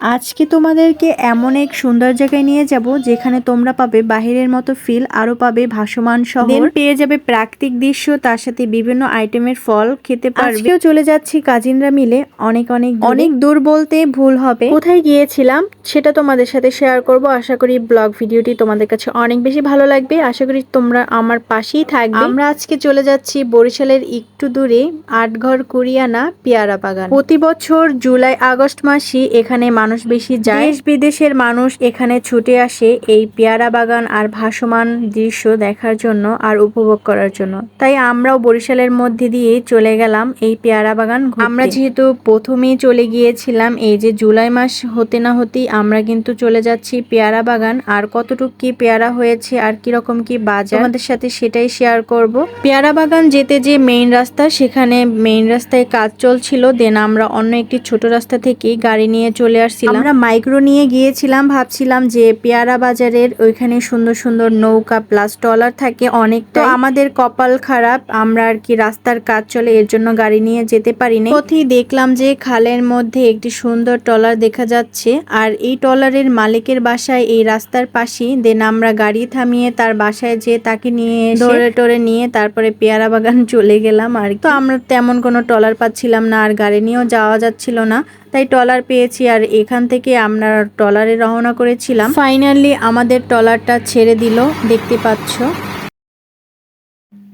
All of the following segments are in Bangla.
আজকে তোমাদেরকে এমন এক সুন্দর জায়গায় নিয়ে যাব যেখানে তোমরা পাবে বাহিরের মতো ফিল আরও পাবে ভাসমান শহর। পেয়ে যাবে প্রাকৃতিক দৃশ্য তার সাথে বিভিন্ন আইটেমের ফল খেতে পারবে। চলে যাচ্ছি কাজিনরা মিলে। অনেক অনেক অনেক দূর বলতে ভুল হবে। কোথায় গিয়েছিলাম সেটা তোমাদের সাথে শেয়ার করব। আশা করি ব্লগ ভিডিওটি তোমাদের কাছে অনেক বেশি ভালো লাগবে। আশা করি তোমরা আমার পাশেই থাকবে। আমরা আজকে চলে যাচ্ছি বরিশালের একটু দূরে আটঘর কুরিয়ানা পেয়ারা বাগান। প্রতি বছর জুলাই আগস্ট মাসে এখানে মানুষ বেশি যায়। দেশ বিদেশের মানুষ এখানে ছুটে আসে এই পেয়ারা বাগান আর ভাসমান দৃশ্য দেখার জন্য আর উপভোগ করার জন্য। তাই আমরাও বরিশালের মধ্যে দিয়ে চলে গেলাম এই পেয়ারা বাগান আমরা যেহেতু প্রথমেই চলে গিয়েছিলাম এই যে জুলাই মাস হতে না হতেই আমরা কিন্তু চলে যাচ্ছি পেয়ারা বাগান। আর কতটুকু কি পেয়ারা হয়েছে আর কীরকম কি বাজার আমাদের সাথে সেটাই শেয়ার করব। পেয়ারা বাগান যেতে যে মেইন রাস্তা সেখানে মেইন রাস্তায় কাজ চলছিল। দেন আমরা অন্য একটি ছোট রাস্তা থেকে গাড়ি নিয়ে চলে আসছিলাম আমরা মাইক্রো নিয়ে গিয়েছিলাম ভাবছিলাম যে পেয়ারা বাজারের ওইখানে সুন্দর সুন্দর নৌকা প্লাস ট্রলার থাকে অনেক তো আমাদের কপাল খারাপ আমরা আর কি রাস্তার কাজ চলে এর জন্য গাড়ি নিয়ে যেতে পারিনি। পথেই দেখলাম যে খালের মধ্যে একটি সুন্দর ট্রলার দেখা যাচ্ছে আর এই টলারের মালিকের বাসায় এই রাস্তার পাশেই। দেন আমরা গাড়ি থামিয়ে তার বাসায় যে তাকে নিয়ে ধরে টরে নিয়ে তারপরে পেয়ারা বাগান চলে গেলাম আর তো আমরা তেমন কোনো ট্রলার পাচ্ছিলাম না আর গাড়ি নিয়েও যাওয়া যাচ্ছিল না। তাই টলার পেয়েছি আর এখান থেকে আমরা ট্রলারে রওনা করেছিলাম। ফাইনালি আমাদের ট্রলারটা ছেড়ে দিল দেখতে পাচ্ছ।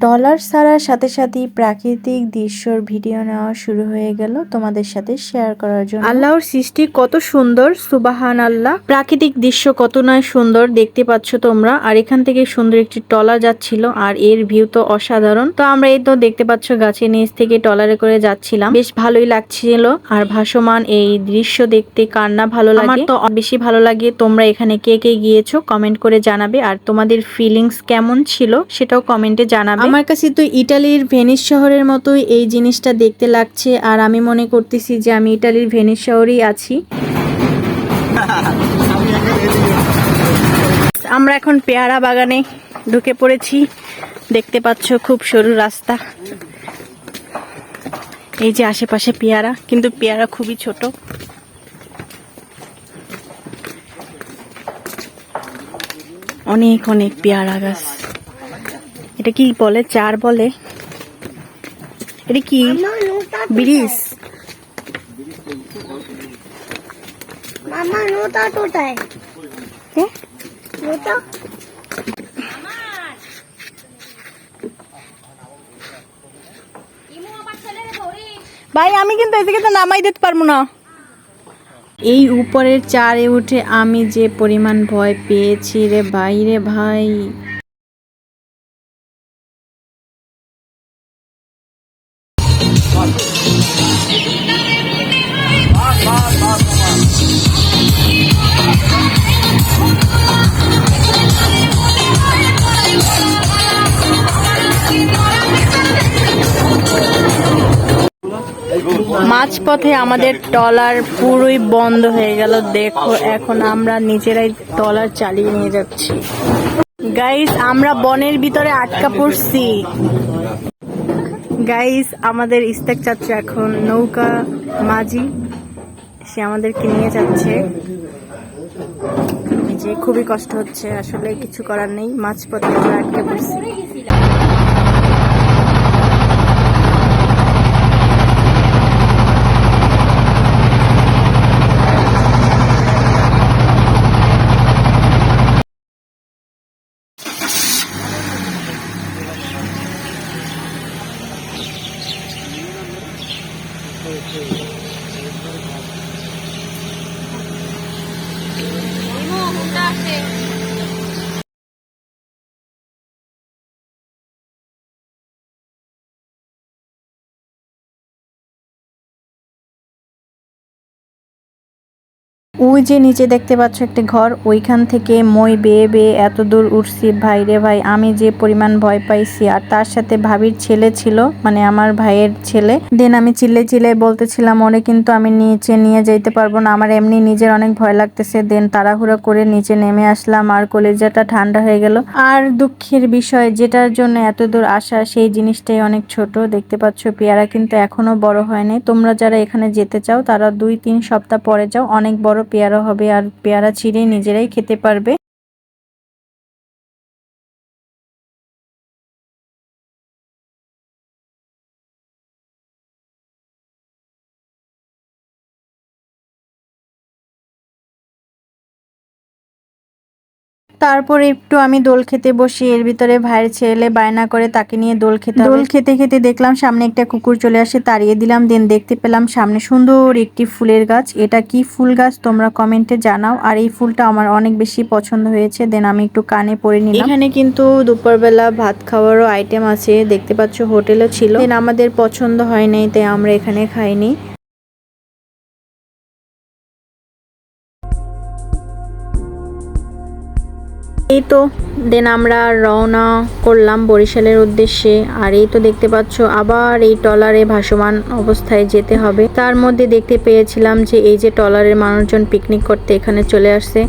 টলার ছাড়ার সাথে সাথেই প্রাকৃতিক দৃশ্যর ভিডিও নেওয়া শুরু হয়ে গেল তোমাদের সাথে শেয়ার করার জন্য। আল্লাহর সৃষ্টি কত সুন্দর সুবাহান আল্লাহ প্রাকৃতিক দৃশ্য কত নয় সুন্দর দেখতে পাচ্ছ তোমরা। আর এখান থেকে সুন্দর একটি টলার যাচ্ছিল আর এর ভিউ তো অসাধারণ। তো আমরা এই তো দেখতে পাচ্ছ গাছের নিচ থেকে টলারে করে যাচ্ছিলাম। বেশ ভালোই লাগছিল আর ভাসমান এই দৃশ্য দেখতে কার না ভালো লাগে? আমার তো বেশি ভালো লাগে তোমরা এখানে কে কে গিয়েছো কমেন্ট করে জানাবে। আর তোমাদের ফিলিংস কেমন ছিল সেটাও কমেন্টে জানাবে। আমার কাছে তো ইটালির ভেনিস শহরের মতোই এই জিনিসটা দেখতে লাগছে, আর আমি মনে করতেছি যে আমি ইটালির ভেনিস শহরেই আছি। আমরা এখন পেয়ারা বাগানে ঢুকে পড়েছি। দেখতে পাচ্ছ খুব সরু রাস্তা। এই যে আশেপাশে পেয়ারা, কিন্তু পেয়ারা খুবই ছোট। অনেক অনেক পেয়ারা গাছ। এটা কি বলে? চার বলে? এটা কি? ব্রিজ? মামা নোটা এ? নোটা? ভাই আমি কিন্তু এদিকে তো নামাই দিতে পারব না। এই উপরের চারে উঠে আমি যে পরিমাণ ভয় পেয়েছি রে ভাই রে ভাই। মাঝপথে আমাদের টলার পুরোই বন্ধ হয়ে গেল। দেখো, এখন আমরা নিজেরাই টলার চালিয়ে নিয়ে যাচ্ছি। গাইস আমরা বনের ভিতরে আটকা পড়ছি। গাইস আমাদের ইস্তেক চাচ্ছে এখন নৌকা মাঝি। সে আমাদেরকে নিয়ে যাচ্ছে। যে খুবই কষ্ট হচ্ছে, আসলে কিছু করার নেই। মাছ পথে আটকে watching. ওই যে নিচে দেখতে পাচ্ছ একটা ঘর, ওইখান থেকে মই বেয়ে বেয়ে এত দূর উঠছি, ভাই রে ভাই, আমি যে পরিমাণ ভয় পাইছি, আর তার সাথে ভাবির ছেলে ছিল মানে আমার ভাইয়ের ছেলে দেন আমি চিল্লে চিল্লে বলতেছিলাম, ওরে কিন্তু আমি নিচে নিয়ে যাইতে পারব না, আমার এমনি নিজের অনেক ভয় লাগতেছে দেন তাড়াহুড়ো করে নিচে নেমে আসলাম, আর কলেজাটা ঠান্ডা হয়ে গেল। আর দুঃখের বিষয়, যেটার জন্য এত দূর আসা, সেই জিনিসটাই অনেক ছোট, দেখতে পাচ্ছ পেয়ারা কিন্তু এখনও বড় হয়নি। তোমরা যারা এখানে যেতে চাও, তারা দুই তিন সপ্তাহ পরে যাও, অনেক বড় পেয়ারা হবে আর পেয়ারা চিড়ে নিজেরাই খেতে পারবে। তারপর একটু আমি দোল খেতে বসি এর ভিতরে ভাইয়ের ছেলে বায়না করে তাকে নিয়ে দোল খেতে দোল খেতে খেতে দেখলাম সামনে একটা কুকুর চলে আসে তাড়িয়ে দিলাম দেন দেখতে পেলাম সামনে সুন্দর একটি ফুলের গাছ। এটা কি ফুল গাছ? তোমরা কমেন্টে জানাও। আর এই ফুলটা আমার অনেক বেশি পছন্দ হয়েছে দেন আমি একটু কানে পরে নিলাম। এখানে কিন্তু দুপুরবেলা ভাত খাওয়ারও আইটেম আছে দেখতে পাচ্ছ হোটেলও ছিল। দেন আমাদের পছন্দ হয় নাই তাই আমরা এখানে খাইনি। এই তো দেন আমরা রওনা করলাম বরিশালের উদ্দেশ্যে। আর এই তো দেখতে পাচ্ছ, আবার এই টলারে ভাসমান অবস্থায় যেতে হবে। তার মধ্যে দেখতে পেয়েছিলাম যে এই যে টলারের মানুষজন পিকনিক করতে এখানে চলে আসছে।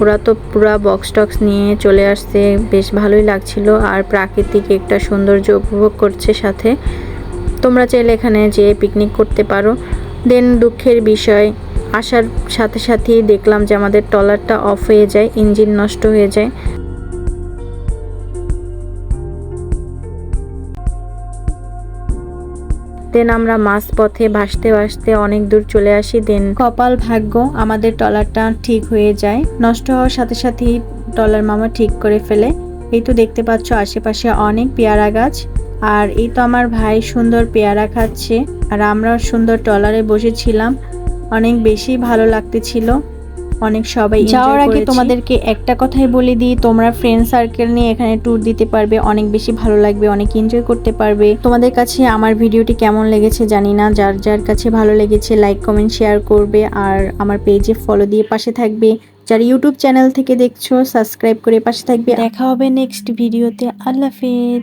ওরা তো পুরা বক্স টক্স নিয়ে চলে আসছে, বেশ ভালোই লাগছিল। আর প্রাকৃতিক একটা সৌন্দর্য উপভোগ করছে সাথে। তোমরা চাইলে এখানে যেয়ে পিকনিক করতে পারো। দেন দুঃখের বিষয় আসার সাথে সাথেই দেখলাম যে আমাদের ট্রলারটা অফ হয়ে যায় ইঞ্জিন নষ্ট হয়ে যায়। দেন আমরা মাছ পথে ভাসতে ভাসতে অনেক দূর চলে আসি দেন কপাল ভাগ্য, আমাদের ট্রলারটা ঠিক হয়ে যায়। নষ্ট হওয়ার সাথে সাথেই ট্রলার মামা ঠিক করে ফেলে। এই তো দেখতে পাচ্ছ আশেপাশে অনেক পেয়ারা গাছ, আর এই তো আমার ভাই সুন্দর পেয়ারা খাচ্ছে। আর আমরা সুন্দর ট্রলারে বসেছিলাম। অনেক বেশি ভালো লাগতেছিল। অনেক সবাই যাওয়ার আগে তোমাদেরকে একটা কথাই বলে দিই তোমরা ফ্রেন্ড সার্কেল নিয়ে এখানে ট্যুর দিতে পারবে অনেক বেশি ভালো লাগবে অনেক এনজয় করতে পারবে। তোমাদের কাছে আমার ভিডিওটি কেমন লেগেছে জানি না যার যার কাছে ভালো লেগেছে লাইক কমেন্ট শেয়ার করবে আর আমার পেজে ফলো দিয়ে পাশে থাকবে। যারা ইউটিউব চ্যানেল থেকে দেখছ সাবস্ক্রাইব করে পাশে থাকবে। দেখা হবে নেক্সট ভিডিওতে আল্লাহ হাফেজ।